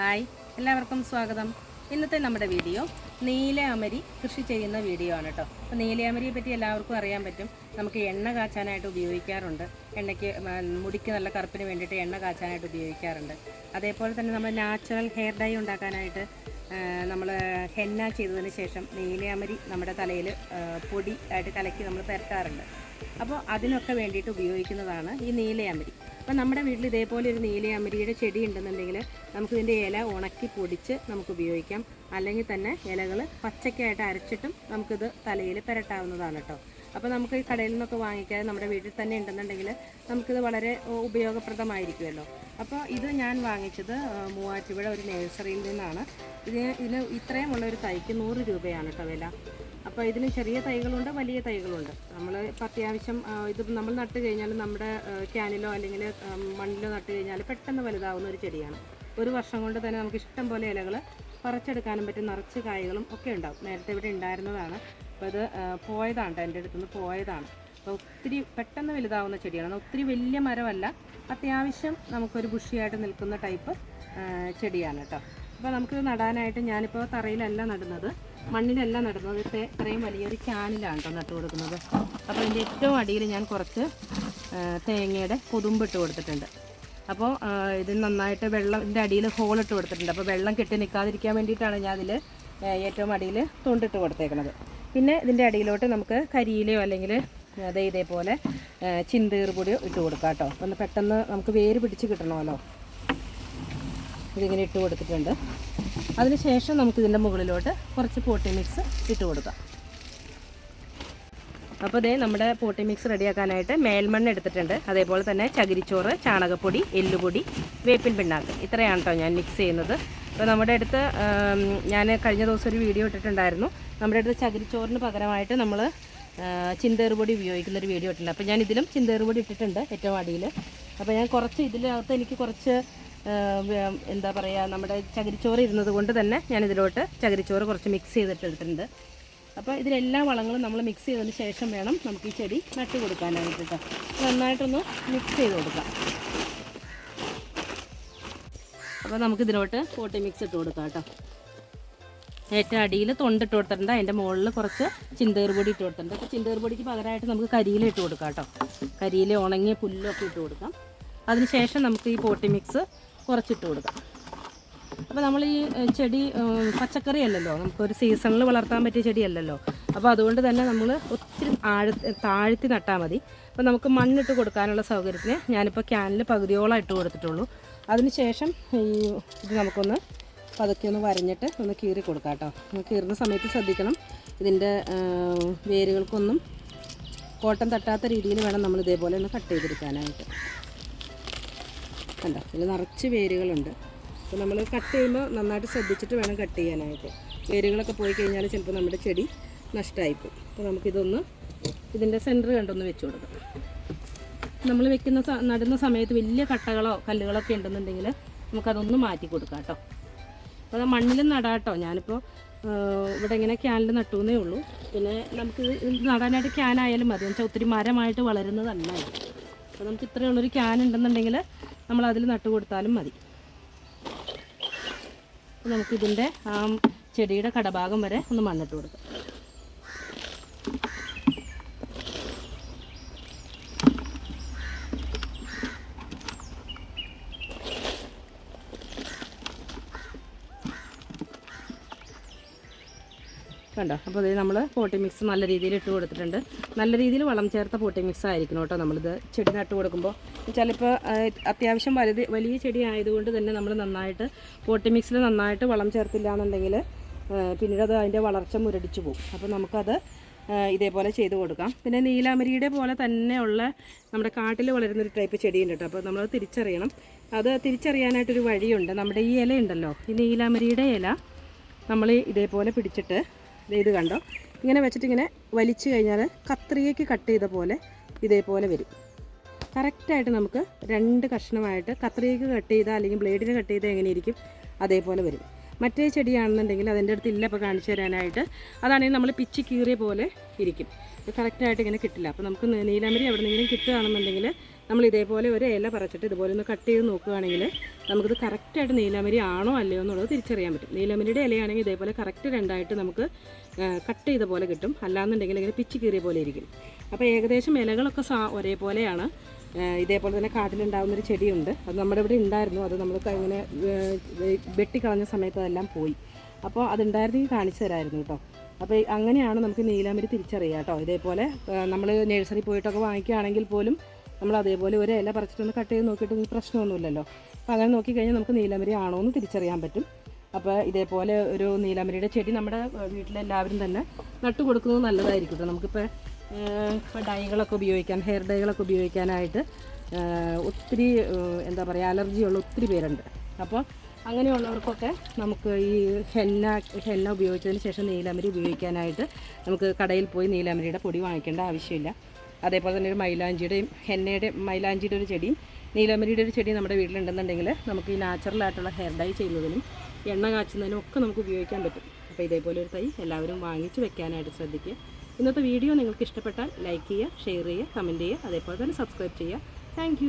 Hi എല്ലാവർക്കും സ്വാഗതം. ഇന്നത്തെ നമ്മുടെ വീഡിയോ നീലയമരി കൃഷി ചെയ്യുന്ന വീഡിയോ ആണ് കേട്ടോ അപ്പോൾ നീലയമരിയെ പറ്റി എല്ലാവർക്കും അറിയാൻ പറ്റും. നമുക്ക് എണ്ണ കാച്ചാനായിട്ട് ഉപയോഗിക്കാറുണ്ട്. എണ്ണയ്ക്ക് മുടിക്ക് നല്ല കറുപ്പിന് വേണ്ടിയിട്ട് എണ്ണ കാച്ചാനായിട്ട് ഉപയോഗിക്കാറുണ്ട്. അതേപോലെ തന്നെ നമ്മൾ നാച്ചുറൽ ഹെയർ ഡൈ ഉണ്ടാക്കാനായിട്ട് നമ്മൾ ഹെന്ന ചെയ്തതിന് ശേഷം നീലയമരി നമ്മുടെ തലയിൽ പൊടി ആയിട്ട് കലക്കി നമ്മൾ പരത്താറുണ്ട് അപ്പോൾ അതിനൊക്കെ വേണ്ടിയിട്ട് ഉപയോഗിക്കുന്നതാണ് ഈ നീലയമരി. അപ്പോൾ നമ്മുടെ വീട്ടിൽ ഇതേപോലെ ഒരു നീലയമരിയുടെ ചെടി ഉണ്ടെന്നുണ്ടെങ്കിൽ നമുക്ക് നമുക്കിതിന്റെ ഇല ഉണക്കി പൊടിച്ച് നമുക്ക് ഉപയോഗിക്കാം. അല്ലെങ്കിൽ തന്നെ ഇലകൾ പച്ചക്കായിട്ട് അരച്ചിട്ടും നമുക്കിത് തലയിൽ പുരട്ടാവുന്നതാണ് കേട്ടോ. അപ്പോൾ നമുക്ക് ഈ കടയിൽ നിന്നൊക്കെ വാങ്ങിക്കാതെ നമ്മുടെ വീട്ടിൽ തന്നെ ഉണ്ടെന്നുണ്ടെങ്കിൽ നമുക്കിത് വളരെ ഉപയോഗപ്രദമായിരിക്കുമല്ലോ. അപ്പോൾ ഇത് ഞാൻ വാങ്ങിച്ചത് മൂവാറ്റുപുഴ ഒരു നഴ്സറിയിൽ നിന്നാണ്. ഇതിന് ഇതിന് ഇത്രയുമുള്ള ഒരു തൈക്ക് നൂറ് രൂപയാണ് കേട്ടോ വില. അപ്പോൾ ഇതിന് ചെറിയ തൈകളുണ്ട് വലിയ തൈകളുണ്ട്. നമ്മൾ ഇപ്പം അത്യാവശ്യം ഇത് നമ്മൾ നട്ട് കഴിഞ്ഞാൽ നമ്മുടെ ക്യാനിലോ അല്ലെങ്കിൽ മണ്ണിലോ നട്ട് കഴിഞ്ഞാൽ പെട്ടെന്ന് വലുതാവുന്ന ഒരു ചെടിയാണ്. ഒരു വർഷം കൊണ്ട് തന്നെ നമുക്ക് ഇഷ്ടം പോലെ ഇലകൾ പറിച്ചെടുക്കാനും പറ്റും. നിറച്ച് കായ്കളും ഒക്കെ ഉണ്ടാവും. നേരത്തെ ഇവിടെ ഉണ്ടായിരുന്നതാണ്. അപ്പോൾ ഇത് പോയതാണ് എന്റെ അടുത്തുനിന്ന് പോയതാണ്. അപ്പോൾ ഒത്തിരി പെട്ടെന്ന് വലുതാവുന്ന ചെടിയാണ്. ഒത്തിരി വലിയ മരമല്ല. അത്യാവശ്യം നമുക്കൊരു ബുഷിയായിട്ട് നിൽക്കുന്ന ടൈപ്പ് ചെടിയാണ് കേട്ടോ. അപ്പോൾ നമുക്കിത് നടാനായിട്ട് ഞാനിപ്പോൾ തറയിലല്ല നടുന്നത്. മണ്ണിലല്ല നടുന്നത്. ഇപ്പം ഇത്രയും വലിയൊരു ക്യാനിലാണ് കേട്ടോ നട്ടു കൊടുക്കുന്നത്. അപ്പോൾ ഇതിന്റെ ഏറ്റവും അടിയിൽ ഞാൻ കുറച്ച് തേങ്ങയുടെ കൊതുമ്പിട്ട് കൊടുത്തിട്ടുണ്ട്. അപ്പോൾ ഇത് നന്നായിട്ട് വെള്ളം ഇതിന്റെ അടിയിൽ ഇട്ട് കൊടുത്തിട്ടുണ്ട്. അപ്പോൾ വെള്ളം കെട്ടി നിൽക്കാതിരിക്കാൻ വേണ്ടിയിട്ടാണ് ഞാൻ അതിൽ ഏറ്റവും അടിയിൽ തൊണ്ടിട്ട് കൊടുത്തേക്കുന്നത് പിന്നെ ഇതിന്റെ അടിയിലോട്ട് നമുക്ക് കരിയിലയോ അല്ലെങ്കിൽ അതേ ഇതേപോലെ ചിന്തീർ പൊടിയോ ഇട്ട് കൊടുക്കാം കേട്ടോ. ഒന്ന് പെട്ടെന്ന് നമുക്ക് വേര് പിടിച്ച് കിട്ടണമല്ലോ. ഇതിങ്ങനെ ഇട്ട് കൊടുത്തിട്ടുണ്ട്. നമുക്ക് ഇതിന്റെ മുകളിലോട്ട് കുറച്ച് പോട്ടി മിക്സ് ഇട്ട് കൊടുക്കാം. അപ്പോൾ ഇതേ നമ്മുടെ പോട്ടി മിക്സ് റെഡിയാക്കാനായിട്ട് മേൽമണ്ണ് എടുത്തിട്ടുണ്ട്. അതേപോലെ തന്നെ ചകിരിച്ചോറ് ചാണകപ്പൊടി എല്ലുപൊടി വേപ്പിൻ പിണ്ണാക്ക്. ഇത്രയാണ് കേട്ടോ ഞാൻ മിക്സ് ചെയ്യുന്നത്. അപ്പോൾ നമ്മുടെ അടുത്ത് ഞാൻ കഴിഞ്ഞ ദിവസം ഒരു വീഡിയോ ഇട്ടിട്ടുണ്ടായിരുന്നു. നമ്മുടെ അടുത്ത് ചകിരിച്ചോറിന് പകരമായിട്ട് നമ്മൾ ചിന്തേറുപൊടി ഉപയോഗിക്കുന്ന ഒരു വീഡിയോ ഇട്ടിട്ടുണ്ട്. അപ്പോൾ ഞാൻ ഇതിലും ചിന്തേറുപൊടി ഇട്ടിട്ടുണ്ട് ഏറ്റവും അടിയിൽ അപ്പോൾ ഞാൻ കുറച്ച് ഇതിനകത്ത് എനിക്ക് കുറച്ച് എന്താ പറയുക നമ്മുടെ ചകിരിച്ചോറ് ഇരുന്നത് കൊണ്ട് തന്നെ ഞാൻ ഇതിലോട്ട് ചകിരിച്ചോറ് കുറച്ച് മിക്സ് ചെയ്തിട്ട് അപ്പോൾ ഇതിലെല്ലാ വളങ്ങളും നമ്മൾ മിക്സ് ചെയ്തതിന് ശേഷം വേണം നമുക്ക് ഈ ചെടി നട്ട് കൊടുക്കാനായിട്ട് കേട്ടോ നന്നായിട്ടൊന്ന് മിക്സ് ചെയ്ത് കൊടുക്കാം. അപ്പോൾ നമുക്ക് ഇതിലോട്ട് പോട്ടി മിക്സ് ഇട്ട് കൊടുക്കാം കേട്ടോ ഏറ്റവും അടിയിൽ തൊണ്ടിട്ട് കൊടുത്തിട്ടുണ്ട്. അതിന്റെ മുകളിൽ കുറച്ച് ചിന്തേർ പൊടി ഇട്ട് കൊടുത്തിട്ടുണ്ട്. അപ്പോൾ ചിന്തേർ പൊടിക്ക് പകരമായിട്ട് നമുക്ക് കരിയില ഇട്ട് കൊടുക്കാം കേട്ടോ കരിയില ഉണങ്ങിയ പുല്ലൊക്കെ ഇട്ട് കൊടുക്കാം. അതിനുശേഷം നമുക്ക് ഈ പോട്ടി മിക്സ് കുറച്ചിട്ട് കൊടുക്കാം. അപ്പോൾ നമ്മൾ ഈ ചെടി പച്ചക്കറി അല്ലല്ലോ നമുക്കൊരു സീസണിൽ വളർത്താൻ പറ്റിയ ചെടിയല്ലല്ലോ. അപ്പോൾ അതുകൊണ്ട് തന്നെ നമ്മൾ ഒത്തിരി ആഴ താഴ്ത്തി നട്ടാൽ മതി. അപ്പോൾ നമുക്ക് മണ്ണിട്ട് കൊടുക്കാനുള്ള സൗകര്യത്തിന് ഞാനിപ്പോൾ ക്യാനിൽ പകുതിയോളം ഇട്ട് കൊടുത്തിട്ടുള്ളൂ. അതിനുശേഷം ഈ ഇത് നമുക്കൊന്ന് പതുക്കെ ഒന്ന് വരഞ്ഞിട്ട് ഒന്ന് കീറി കൊടുക്കാം കേട്ടോ. കീറുന്ന സമയത്ത് ശ്രദ്ധിക്കണം. ഇതിന്റെ വേരുകൾക്കൊന്നും കോട്ടം തട്ടാത്ത രീതിയിൽ വേണം നമ്മൾ ഇതേപോലെ ഒന്ന് കട്ട് ചെയ്തെടുക്കാനായിട്ട് കണ്ടോ? ഇതിൽ നിറച്ച് വേരുകളുണ്ട്. അപ്പോൾ നമ്മൾ കട്ട് ചെയ്യുമ്പോൾ നന്നായിട്ട് ശ്രദ്ധിച്ചിട്ട് വേണം കട്ട് ചെയ്യാനായിട്ട്. വേരുകളൊക്കെ പോയി കഴിഞ്ഞാൽ ചിലപ്പോൾ നമ്മുടെ ചെടി നഷ്ടമായിപ്പോവും അപ്പോൾ നമുക്കിതൊന്ന് ഇതിന്റെ സെന്റർ കണ്ടൊന്ന് വെച്ച് കൊടുക്കാം. നമ്മൾ വെക്കുന്ന നടുന്ന സമയത്ത് വലിയ കട്ടകളോ കല്ലുകളോ ഒക്കെ ഉണ്ടെന്നുണ്ടെങ്കിൽ നമുക്കതൊന്ന് മാറ്റി കൊടുക്കാം കേട്ടോ അപ്പോൾ മണ്ണിലും നടാം കേട്ടോ ഞാനിപ്പോൾ ഇവിടെ ഇങ്ങനെ ക്യാനിൽ നട്ടുവെന്നേ ഉള്ളൂ. പിന്നെ നമുക്ക് നടാനായിട്ട് ക്യാനായാലും മതി. എന്ന് വെച്ചാൽ ഒത്തിരി മരമായിട്ട് വളരുന്നതല്ല അപ്പോൾ നമുക്ക് ഇത്രയുള്ളൊരു ക്യാൻ ഉണ്ടെന്നുണ്ടെങ്കിൽ നമ്മൾ അതിൽ നട്ടു കൊടുത്താലും മതി. നമുക്കിതിന്റെ ആ ചെടിയുടെ കടഭാഗം വരെ ഒന്ന് മണ്ണിട്ട് കൊടുക്കാം. കണ്ടോ? അപ്പോൾ ഇത് നമ്മൾ പോട്ടി മിക്സ് നല്ല രീതിയിൽ ഇട്ട് കൊടുത്തിട്ടുണ്ട്. നല്ല രീതിയിൽ വളം ചേർത്ത പോട്ടി മിക്സ് ആയിരിക്കണം കേട്ടോ നമ്മളിത് ചെടി നട്ട് കൊടുക്കുമ്പോൾ ചിലപ്പോൾ അത്യാവശ്യം വലുത് വലിയ ചെടി ആയതുകൊണ്ട് തന്നെ നമ്മൾ നന്നായിട്ട് പോട്ടി മിക്സിൽ നന്നായിട്ട് വളം ചേർത്തില്ല എന്നുണ്ടെങ്കിൽ പിന്നീട് അത് അതിന്റെ വളർച്ച മുരടിച്ചു പോകും. അപ്പോൾ നമുക്കത് ഇതേപോലെ ചെയ്ത് കൊടുക്കാം. പിന്നെ നീലാമരിയുടെ പോലെ തന്നെയുള്ള നമ്മുടെ കാട്ടിൽ വളരുന്നൊരു ടൈപ്പ് ചെടിയുണ്ട് കേട്ടോ. അപ്പോൾ നമ്മളത് തിരിച്ചറിയണം. അത് തിരിച്ചറിയാനായിട്ടൊരു വഴിയുണ്ട്. നമ്മുടെ ഈ ഇല ഉണ്ടല്ലോ ഈ നീലാമരിയുടെ ഇല നമ്മൾ ഇതേപോലെ പിടിച്ചിട്ട് ഇത് കണ്ടോ? ഇങ്ങനെ വെച്ചിട്ട് ഇങ്ങനെ വലിച്ചു കഴിഞ്ഞാൽ കത്രികയ്ക്ക് കട്ട് ചെയ്ത പോലെ ഇതേപോലെ വരും. കറക്റ്റായിട്ട് നമുക്ക് രണ്ട് കഷ്ണമായിട്ട് കത്രിക കട്ട് ചെയ്താൽ അല്ലെങ്കിൽ ബ്ലേഡിന് കട്ട് ചെയ്താൽ എങ്ങനെയിരിക്കും? അതേപോലെ വരും. മറ്റേ ചെടിയാണെന്നുണ്ടെങ്കിൽ അതിന്റെ അടുത്ത് ഇല്ല ഇപ്പോൾ കാണിച്ചു തരാനായിട്ട്. അതാണെങ്കിൽ നമ്മൾ പിച്ച് കീറിയ പോലെ ഇരിക്കും. കറക്റ്റായിട്ട് ഇങ്ങനെ കിട്ടില്ല. അപ്പോൾ നമുക്ക് നീലാമരി എവിടെ നിന്നെങ്കിലും കിട്ടുകയാണെന്നുണ്ടെങ്കിൽ നമ്മൾ ഇതേപോലെ ഒരു ഇല പറിച്ചിട്ട് ഇതുപോലെ ഒന്ന് കട്ട് ചെയ്ത് നോക്കുകയാണെങ്കിൽ നമുക്കിത് കറക്റ്റായിട്ട് നീലാമരി ആണോ അല്ലയോ എന്നുള്ളത് തിരിച്ചറിയാൻ പറ്റും. നീലാമരിയുടെ ഇലയാണെങ്കിൽ ഇതേപോലെ കറക്റ്റ് രണ്ടായിട്ട് നമുക്ക് കട്ട് ചെയ്ത പോലെ കിട്ടും. അല്ലാന്നുണ്ടെങ്കിൽ ഇങ്ങനെ പിച്ച് കീറിയ പോലെ ഇരിക്കും. അപ്പോൾ ഏകദേശം ഇലകളൊക്കെ സാ ഒരേപോലെയാണ്. ഇതേപോലെ തന്നെ കാട്ടിലുണ്ടാകുന്നൊരു ചെടിയുണ്ട്. അത് നമ്മുടെ ഇവിടെ ഉണ്ടായിരുന്നു. അത് നമ്മൾ ഇങ്ങനെ വെട്ടിക്കളഞ്ഞ സമയത്ത് അതെല്ലാം പോയി. അപ്പോൾ അതുണ്ടായിരുന്നെങ്കിൽ കാണിച്ചു തരായിരുന്നു കേട്ടോ. അപ്പോൾ അങ്ങനെയാണ് നമുക്ക് നീലാമരി തിരിച്ചറിയുക കേട്ടോ. ഇതേപോലെ നമ്മൾ നഴ്സറി പോയിട്ടൊക്കെ വാങ്ങിക്കുകയാണെങ്കിൽ പോലും നമ്മൾ അതേപോലെ ഒരു ഇല പറിച്ചിട്ടൊന്ന് കട്ട് ചെയ്ത് നോക്കിയിട്ട് പ്രശ്നമൊന്നുമില്ലല്ലോ. അപ്പോൾ അങ്ങനെ നോക്കിക്കഴിഞ്ഞാൽ നമുക്ക് നീലാമരി ആണോ എന്ന് തിരിച്ചറിയാൻ പറ്റും. അപ്പോൾ ഇതേപോലെ ഒരു നീലാമരിയുടെ ചെടി നമ്മുടെ വീട്ടിലെല്ലാവരും തന്നെ നട്ടു കൊടുക്കുന്നത് നല്ലതായിരിക്കും കേട്ടോ. നമുക്കിപ്പോൾ ഇപ്പോൾ ഡൈകളൊക്കെ ഉപയോഗിക്കാൻ ഹെയർ ഡൈകളൊക്കെ ഉപയോഗിക്കാനായിട്ട് ഒത്തിരി എന്താ പറയുക അലർജിയുള്ള ഒത്തിരി പേരുണ്ട്. അപ്പോൾ അങ്ങനെയുള്ളവർക്കൊക്കെ നമുക്ക് ഈ ഹെന്ന ഹെന്ന ഉപയോഗിച്ചതിന് ശേഷം നീലാമരി ഉപയോഗിക്കാനായിട്ട് നമുക്ക് കടയിൽ പോയി നീലാമരിയുടെ പൊടി വാങ്ങിക്കേണ്ട ആവശ്യമില്ല. അതേപോലെ തന്നെ ഒരു മൈലാഞ്ചിയുടെയും ഹെന്നയുടെ മൈലാഞ്ചിയുടെ ഒരു ചെടിയും നീലമരിയുടെ ഒരു ചെടി നമ്മുടെ വീട്ടിലുണ്ടെന്നുണ്ടെങ്കിൽ നമുക്ക് ഈ നാച്ചുറലായിട്ടുള്ള ഹെയർ ഡൈ ചെയ്യുന്നതിനും എണ്ണ കാച്ചുന്നതിനും ഒക്കെ നമുക്ക് ഉപയോഗിക്കാൻ പറ്റും. അപ്പോൾ ഇതേപോലെ ഒരു തൈ എല്ലാവരും വാങ്ങിച്ച് വെക്കാനായിട്ട് ശ്രദ്ധിക്കുക. ഇന്നത്തെ വീഡിയോ നിങ്ങൾക്ക് ഇഷ്ടപ്പെട്ടാൽ ലൈക്ക് ചെയ്യുക ഷെയർ ചെയ്യുക കമന്റ് ചെയ്യുക അതേപോലെ തന്നെ സബ്സ്ക്രൈബ് ചെയ്യുക. താങ്ക്